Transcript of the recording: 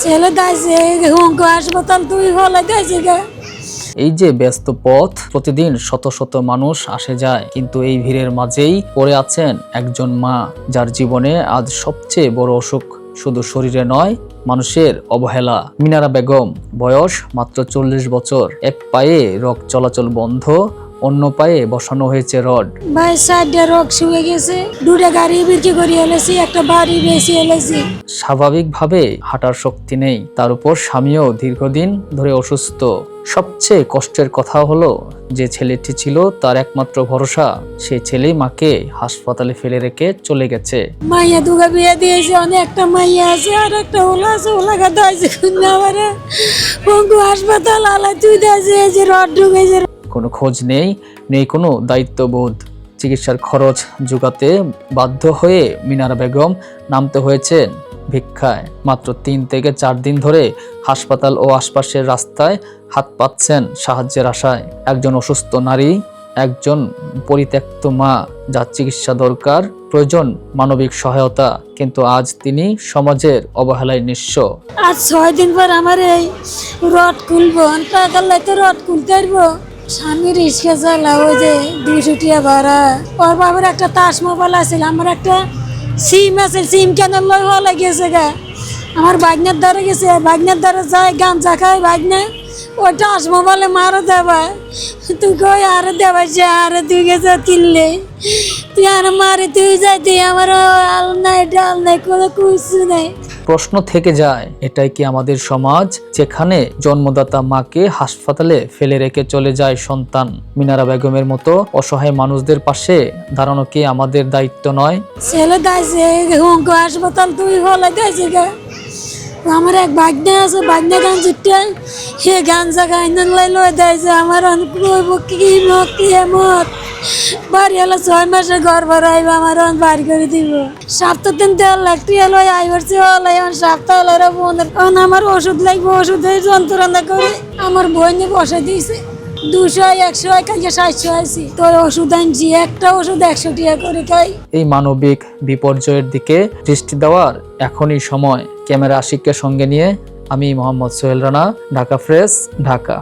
ছেলে হাসপাতাল তুই হলে এই যে ব্যস্ত পথ, প্রতিদিন শত শত মানুষ আসে যায়, কিন্তু এই ভিড়ের মাঝেই পড়ে আছেন একজন মা, যার জীবনে আজ সবচেয়ে বড় অসুখ। শুধু শরীরে নয়, মানুষের অবহেলা। মিনারা বেগম, বয়স মাত্র চল্লিশ বছর। এক পায়ে রক্ত চলাচল বন্ধ অন্য পায়ে বসানো হয়েছে রড। ভাই সাইডে রোগ শুয়ে গেছে। দুটা গাড়ি বিক্রি করে এলেছি একটা বাড়ি বেশি এলেছি স্বাভাবিকভাবে হাঁটার শক্তি নেই। তার উপর স্বামীও দীর্ঘদিন ধরে অসুস্থ। সবচেয়ে কষ্টের কথা হলো যে ছেলেটি ছিল তার একমাত্র ভরসা সেই ছেলেই মাকে হাসপাতালে ফেলে রেখে চলে গেছে। মাইয়া দুগা বিয়ে দিয়েছে অনেকটা মাইয়া আছে আর একটা ওলা আছে ওলা গাদা আছে খুঁজে হাসপাতাল আলা তুই যে রড ঢুকেছে কোনো খোঁজ নেই নেই কোনো দায়িত্ববোধ। চিকিৎসার খরচ জোগাতে বাধ্য হয়ে মিনারা বেগম নামতে হয়েছে ভিক্ষায়। মাত্র তিন থেকে চার দিন ধরে হাসপাতাল ও আশপাশের রাস্তায় হাত পাচ্ছেন সাহায্যের আশায়। একজন অসুস্থ নারী, একজন পরিত্যক্ত মা, যার চিকিৎসা দরকার, প্রয়োজন মানবিক সহায়তা, কিন্তু আজ তিনি সমাজের অবহেলায় নিঃস্ব। আজ ছয় দিন পর আমার এই রড খুলবো রড খুলতে পারব স্বামী রিক্সা চালা ওই যে দুইশো ভাড়া। ওর বাবার একটা তাস মোবাইল আছে আমার একটা সিম আছে সিম কেন লই হলে গেছে গা। আমার বাগনার দ্বারা গেছে বাগনার দ্বারা যায়, গাঞ্জা খায় বাগনা ওই টাস মোবাইলে মারো দেবা। তুই কই আরে দেবা সে আরে তুই গেছে কিনলে। তুই আর মারে তুই যাই তুই আমার আল নাই ডাল নাই কোনো কিছু নাই। প্রশ্ন থেকে যায় এটাই কি আমাদের সমাজ? যেখানে জন্মদাতা মাকে হাসপাতালে ফেলে রেখে চলে যায় সন্তান। মিনারা বেগমের মতো অসহায় মানুষদের পাশে দাঁড়ানো কি আমাদের দায়িত্ব নয়? ছেলে দাইছে হুঙ্ক হাসপাতাল তুই হলে দাইছে গা। আমার এক বাগনা আছে বাগনা গান সে গাঞ্জা গাইনান লাই লই দাইছে আমার কইব কি মত কি মত বাড়ি হলে ছয় মাসে ঘর ভরাইব আমার অন বাড়ি করে দিব। সপ্তাহ দিন তেল লাগটি লই আইবার সে হলে এখন সপ্তাহ হলে বোনের এখন আমার ওষুধ লাগবে ওষুধের যন্ত্রণা করে আমার বইনে বসে দিয়েছে। দুশো একশো কালকে সাতশো আছি তোর ওষুধ আনছি, একটা ওষুধ একশো টাকা করে খাই। এই মানবিক বিপর্যয়ের দিকে দৃষ্টি দেওয়ার এখনই সময়। ক্যামেরা আশিককে সঙ্গে নিয়ে আমি মোহাম্মদ সোহেল রানা ঢাকা ফ্রেশ ঢাকা।